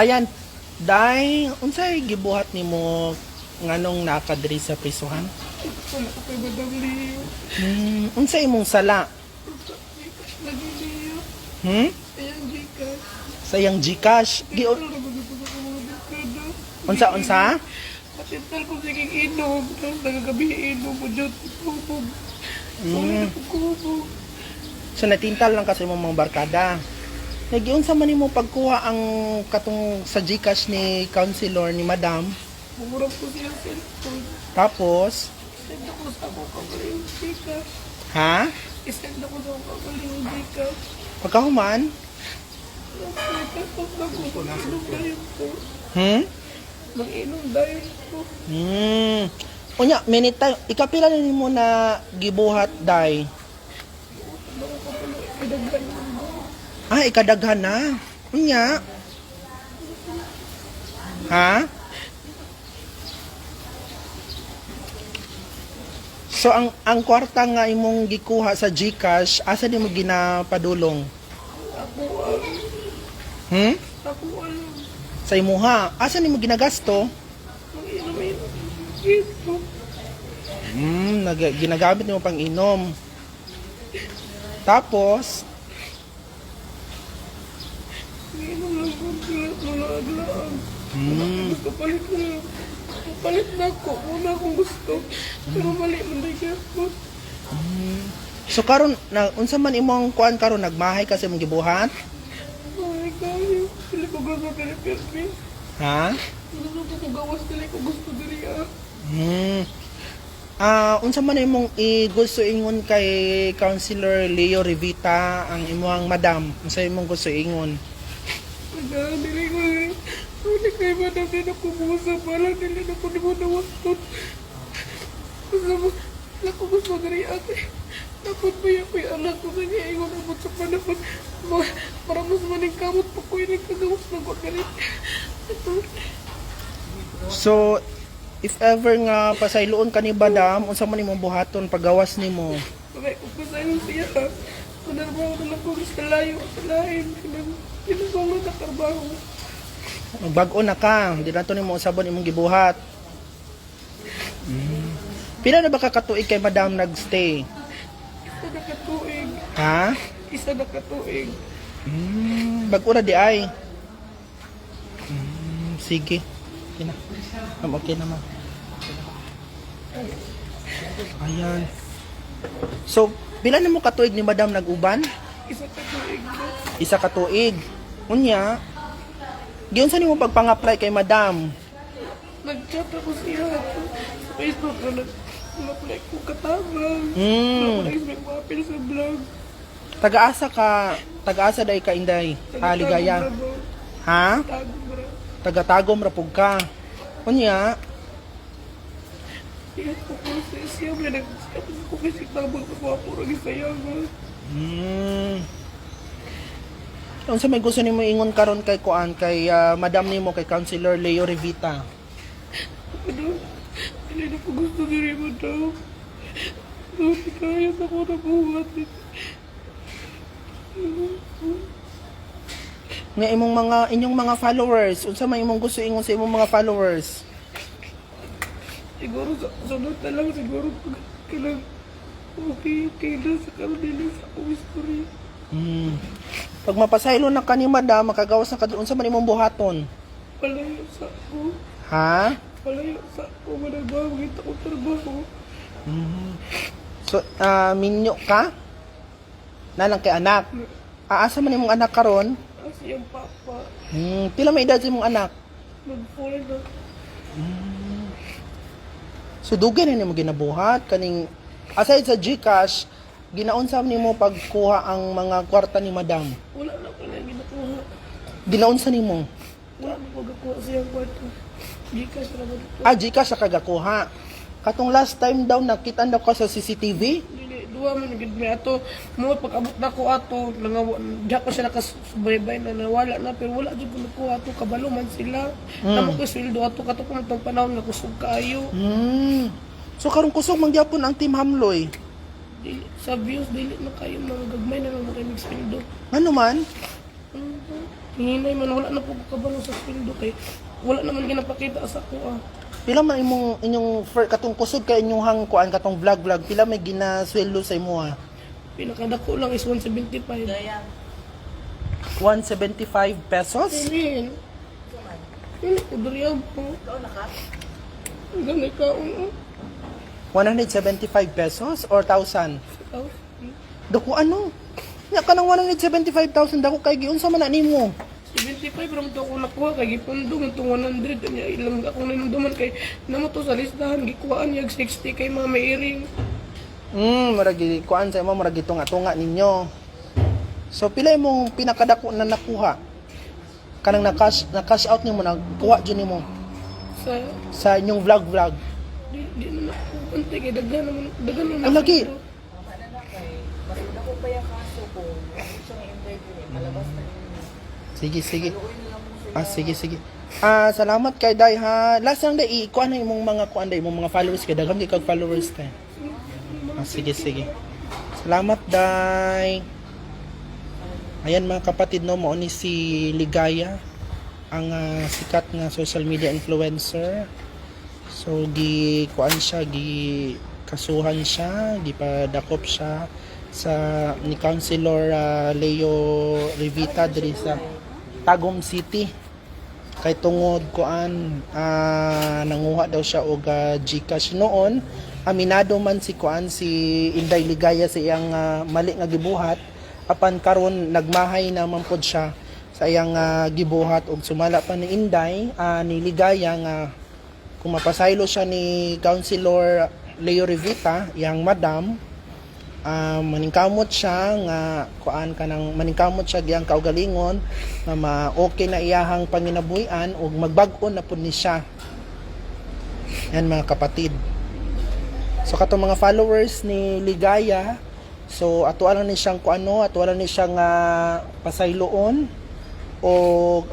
Ayan, dai unsay gibuhat nimo nganong nakadiri sa prisuhan? Wala ka kay Madam Leo. Hmm, unsay imong sala? Lagi Leo. Hmm? Sayang Gcash. Gi na magiging mga dekada? unsa unsa? Patintal ko sige. Tapos nagagabi mo dyan. Kubog. Po kubog. So natintal lang kasi imong mga barkada. Nagiunsa man nimo pagkuha ang katong sa Gcash ni counselor ni Madam. Bumurap ko siya sa cellphone. Tapos, Send ako sa ako kagaling Jika. ha? Isend ako sa ako kagaling Jika. Pagkahuman? Hmm? Mag-inom dahil ko. Hmm. Unya, minute tayo. Ikapila na nimo na gibuhat dai. Bago ko pala pinagdan mo. Ah, ikadaghan na. Unya. Ha? So ang ang kwarta nga imong gikuha sa GCash, asa di mo ginapadulong? Hmm? Sa imuha, asa ni mo ginagasto? Hmm, nag, ginagamit mo pang inom. Tapos, Mag-inom lang Gusto palit na. Palit na ako. Muna akong gusto. Pero mali man na ako. so karon na unsa man imong kuan karon nagmahay kasi mong gibuhat? Ay, kayo. Pili ko gusto dili permi. Ha? Gusto ko gawas dili ko gusto dili ah. Hmm. Ah, unsa man imong i-gusto ingon kay Councilor Leo Rivita ang imong madam? Unsa imong gusto ingon? Kaya dili ko eh. Hindi kayo ba na din ako busa pala. Dili na ko di mo nawastot. Gusto mo. Ako gusto dili ate. Dapat ba yung may anak ko sa niya ingon abot sa panahon. Para mas maning kamot pa ko yung nagkagawas ng ko galit. So, if ever nga pasayloon ka ni madam, unsa man imong buhaton paggawas nimo? Pa sa'yo siya ha? Manarbaho na lang ko sa layo sa lain. Pinagawang na trabaho. Bag-o na ka, di na to nimo usabon imong gibuhat. Hmm. Pila na ba ka katuig kay madam nagstay? Isa na katuig. Ha? Isa na katuig. Hmm, bag-o na di ay. Hmm, sige. Okay na. Ma'am, okay na ma'am. Ayan. So, pila na mo katuig ni madam nag-uban? Isa katuig. Isa katuig. Unya, giyon sa nimo pagpang-apply kay madam? Nag-chat ako siya sa Facebook na nag apply ko katabang. Hmm. Ko apil sa vlog. Taga-asa ka, taga-asa day ka inday. Haligaya. Ha? Taga-tagom rapog ka. Unya, Iyan ko po sa siya. May nag-chat ko kasi tabang sa mga puro gisayaman. hmm. Unsa may gusto nimo ingon karon kay kuan kay ah, madam nimo kay Councilor Leo Rivita? Ano? Hindi na po gusto diri mo daw. Hindi kaya sa ko na buhat. Nga imong mga inyong mga followers, unsa may imong gusto ingon sa imong mga followers? Siguro sa sunod na lang siguro pag kailang okay, okay na sa kanila sa akong istorya. Hmm. Pag mapasaylo na ka ni madam, makagawas na ka doon sa man imong buhaton. Palayo sa ako. Ha? Palayo sa ako. Managbawa kita ko trabaho. So, ah, minyo ka? Nalang kay anak. Aasa man imong anak karon? Kasi yung papa, Hmm, pila may edad imong anak? nag-fall na. So dugay na nimo ginabuhat kaning aside sa GCash, ginaunsa nimo pagkuha ang mga kwarta ni madam. Wala na ko lang ginakuha. Ginaunsa nimo? Wala na ko gakuha. Di ka sa naman ito. Ah, GCash sa kagakuha. Katong last time daw nakita na ko sa CCTV. Duwa man gid may ato. Mo pag-abot na ko ato, nangawa, diha ko siya nakasubaybay na nawala na. Pero wala dyan ko ato. Kabalo man sila. Tama ko sweldo ato. Kato ko itong panahon nga kusog kaayo. Hmm. So karon kusog man gyapon ang Team Hamloy. Dili, sa views, dili na kayo mga gagmay na lang kayo sweldo. Ano man? Mhm. Hinay man, wala na po kabalo sa sweldo kay wala naman ginapakita sa ako ah. Pila man imong inyong fir, katong kusog kay inyong hang kuan katong vlog vlog pila may ginasweldo sa imo ha? Pinakadako lang is 175. 175 pesos? Amen. Hindi ko dali po. Ganay ka, ano? 175 pesos or 1,000? Ikaw? Dako ano? Nya ka ng 175,000 dako kay giunsa man na nimo? 75 ram to ako nakuha kay gipundong itong 100 nya ilang akong nanunduman kay namo to sa listahan gikuhaan yag 60 kay Mama Iring. Hmm, murag gi- kuan sa imo murag tunga-tunga ninyo. So pila imong pinakadako na nakuha? Kanang na cash na cash out nimo nakuha jud nimo Sa sa inyong vlog vlog. di, di na nakukunti kay daghan naman daghan naman. Ang lagi. Ako pa yung kaso ko, siyang interview eh, palabas na. Sige, sige. Ah, sige, sige. Ah, salamat kay Day ha. Last lang day, kuan na imong mga kuan day, imong mga followers kay daghang kay kag followers kay. Ah, sige, sige. Salamat Day. Ayan mga kapatid no, mo ni si Ligaya ang ah, sikat nga social media influencer. So gi kuan siya, gi kasuhan siya, gipadakop siya sa ni Councilor ah, Leo Rivita diri sa Tagum City. Kay tungod kuan ah, nanguha daw siya og ah, GCash. Noon aminado man si kuan si Inday Ligaya sa iyang ah, mali nga gibuhat. Apan karon nagmahay naman pod siya sa iyang ah, gibuhat. Og sumala pa ni Inday ah, ni Ligaya nga kung mapasaylo siya ni Councilor Leo Rivita iyang madam ah, maningkamot siya nga kuan kanang maningkamot siya giyang kaugalingon nga ma okay na iyahang panginabuhian ug magbag-o na pud ni siya. Yan mga kapatid. So katong mga followers ni Ligaya so ato lang ni siyang kuano ato lang ni siyang ah, pasayloon o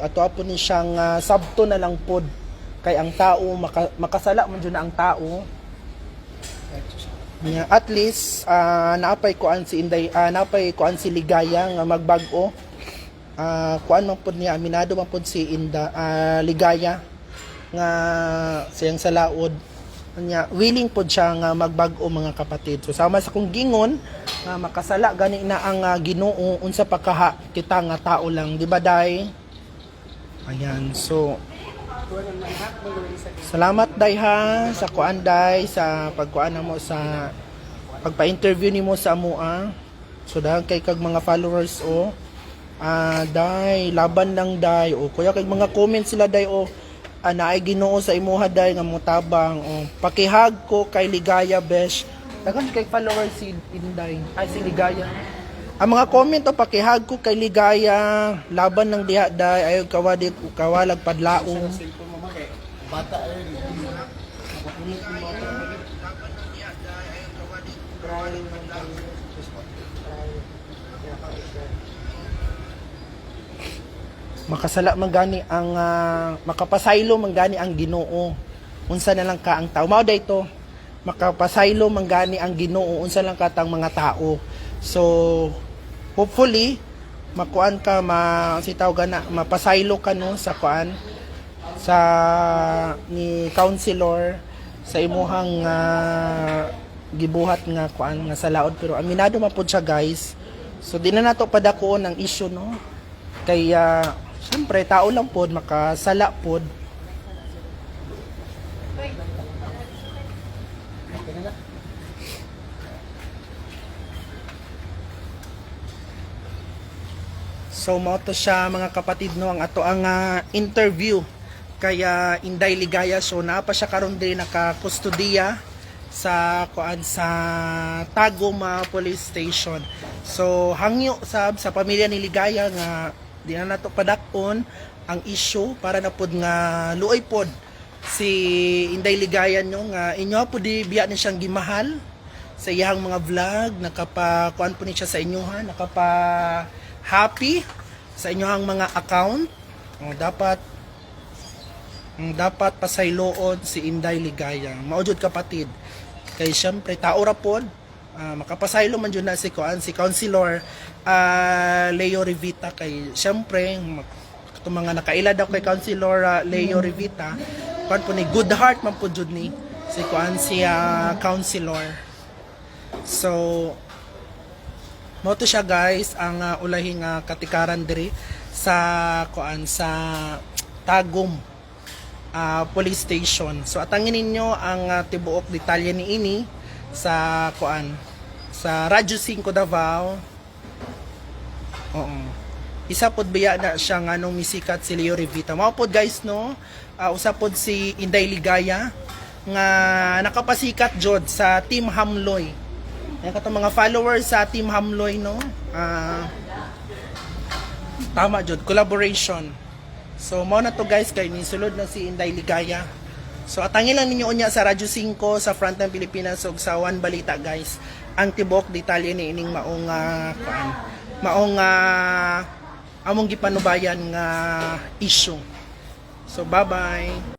ato po ni siyang ah, sabto na lang pod. Kay ang tao maka, makasala man na ang tao Nya at least ah, naapay kuan si Inday ah, naapay kuan si Ligaya nga magbag-o. Ah, kuan man pud niya aminado man pud si Inda ah, Ligaya nga siyang sa laod nya willing pud siya nga magbag-o mga kapatid. So sama sa kong gingon nga makasala gani na ang ah, Ginoo unsa pa kaha kita nga tao lang, di ba day? Ayan, so Salamat day ha sa kuan day sa pagkuan mo sa pagpa-interview nimo sa amoa. So dahil kay kag mga followers o ah day laban lang day o kuya kay mga comment sila day o ah, naay Ginoo sa imuha day nga motabang o pakihag ko kay Ligaya Besh. Dagan kay followers si Inday ay si Ligaya. Ang mga comment o pakihag ko kay Ligaya. Laban ng diha day. Ayo kawadi kawalag padlaong. makasala man gani ang ah, makapasaylo man gani ang Ginoo. Unsa na lang ka ang tao. Mao dayto makapasaylo man gani ang Ginoo. Unsa lang ka tang mga tao. So hopefully makuan ka ma sitaw gana mapasaylo ka no sa kuan sa ni counselor sa imuhang ah, gibuhat nga kuan nga sa laod. Pero aminado man pud siya guys. So di na nato padakuon ang issue no? Kaya syempre tao lang pod makasala pod So mo to siya mga kapatid no ang ato ang ah, interview kaya Inday Ligaya so naa pa siya karon din naka-kustudiya sa kuan sa Taguma Police Station. So hangyo sab sa pamilya ni Ligaya nga di na nato padakon ang issue para na pod nga luoy pod si Inday Ligaya nyo nga inyo po di biya ni siyang gimahal sa iyang mga vlog nakapa kuan po ni siya sa inyo ha? Nakapa happy sa inyong mga account. O, dapat mm, dapat pasayloon si Inday Ligaya. Maudjud kapatid. Kay syempre tao ra pod ah, makapasaylo man jud na si kuan si Councilor ah, Leo Rivita. Kay syempre kato mga nakaila daw kay Councilor ah, Leo Rivita. Kuan po ni good heart man po jud ni si kuan si ah, Councilor so mo siya guys ang ah, ulahing ah, katikaran diri sa kuan sa Tagum ah, police station. So atangin ninyo ang ah, tibuok detalye ni ini sa kuan sa Radyo 5 Davao. Oo. Isa pod biya na siya nga nung misikat si Leo Rivita. Mao pod guys no. Ah, usa pod si Inday Ligaya nga nakapasikat jod sa Team Hamloy. Yan kato mga followers sa Team Hamloy no. Ah tama jud collaboration. So mao na to guys kay ni sulod na si Inday Ligaya. So atangin lang ninyo unya sa Radyo 5 sa Front ng Pilipinas ug sa One Balita guys. Ang tibok detalye ni ining maong ah, kuan. Maong ah, among gipanubayan nga issue. So bye-bye.